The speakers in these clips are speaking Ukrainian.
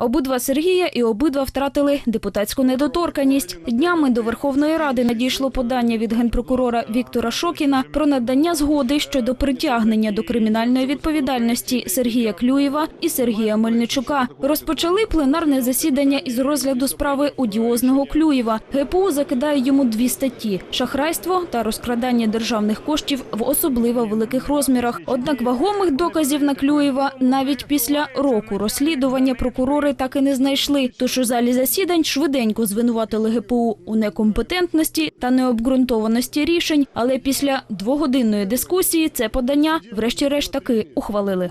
Обидва Сергія і обидва втратили депутатську недоторканність. Днями до Верховної Ради надійшло подання від генпрокурора Віктора Шокіна про надання згоди щодо притягнення до кримінальної відповідальності Сергія Клюєва і Сергія Мельничука. Розпочали пленарне засідання із розгляду справи одіозного Клюєва. ГПУ закидає йому дві статті: шахрайство та розкрадання державних коштів в особливо великих розмірах. Однак вагомих доказів на Клюєва навіть після року розслідування прокурори так і не знайшли. Тож у залі засідань швиденько звинуватили ГПУ у некомпетентності та необґрунтованості рішень. Але після двогодинної дискусії це подання, врешті-решт, таки ухвалили.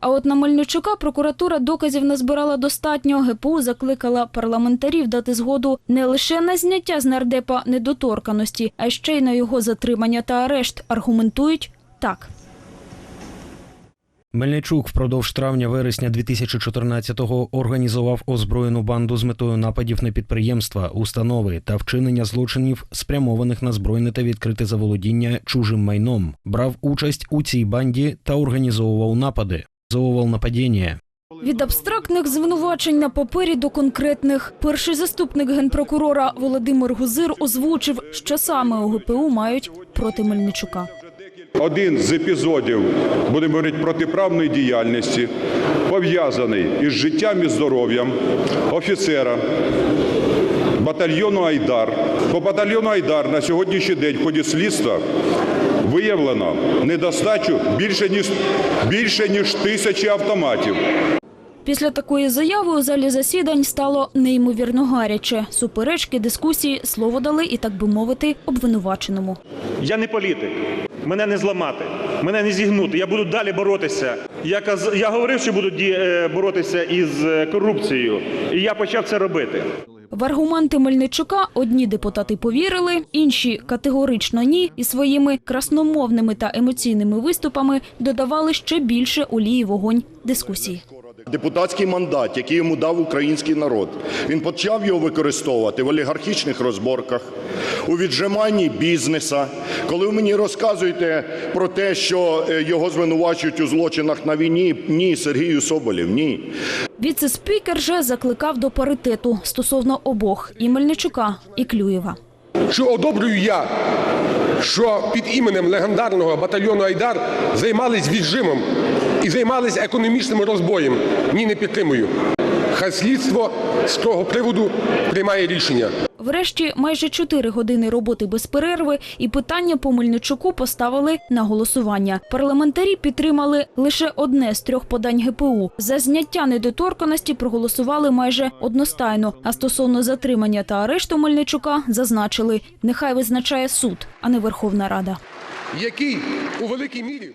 А от на Мельничука прокуратура доказів назбирала достатньо. ГПУ закликала парламентарів дати згоду не лише на зняття з нардепа недоторканості, а ще й на його затримання та арешт. Аргументують так. Мельничук впродовж травня-вересня 2014-го організував озброєну банду з метою нападів на підприємства, установи та вчинення злочинів, спрямованих на збройне та відкрите заволодіння чужим майном. Брав участь у цій банді та організовував напади, організовував нападіння. Від абстрактних звинувачень на папері до конкретних. Перший заступник генпрокурора Володимир Гузир озвучив, що саме у ГПУ мають проти Мельничука. Один з епізодів, будемо говорити, протиправної діяльності, пов'язаний із життям і здоров'ям офіцера батальйону Айдар. По батальйону Айдар на сьогоднішній день в ході слідства виявлено недостачу більше ніж, більше ніж тисячі автоматів. Після такої заяви у залі засідань стало неймовірно гаряче. Суперечки, дискусії, слово дали і, так би мовити, обвинуваченому. Я не політик. Мене не зламати, мене не зігнути. Я буду далі боротися. Я каз... я говорив, що буду ді... е, боротися із е, корупцією, і я почав це робити. В аргументи Мельничука одні депутати повірили, інші категорично ні, і своїми красномовними та емоційними виступами додавали ще більше олії вогонь дискусії. Депутатський мандат, який йому дав український народ, він почав його використовувати в олігархічних розборках, у віджиманні бізнеса. Коли ви мені розказуєте про те, що е, його звинувачують у злочинах на війні, ні, Сергію Соболєв, ні. Віце-спікер же закликав до паритету стосовно обох і Мельничука, і Клюєва. що одобрюю я, що під іменем легендарного батальйону Айдар займались віджимом і займались економічним розбоєм. Ні, не підтримую. Хай слідство з того приводу приймає рішення. Врешті майже чотири години роботи без перерви і питання по Мельничуку поставили на голосування. Парламентарі підтримали лише одне з трьох подань ГПУ. За зняття недоторканості проголосували майже одностайно. А стосовно затримання та арешту Мельничука зазначили, нехай визначає суд, а не Верховна Рада. Який у великій мірі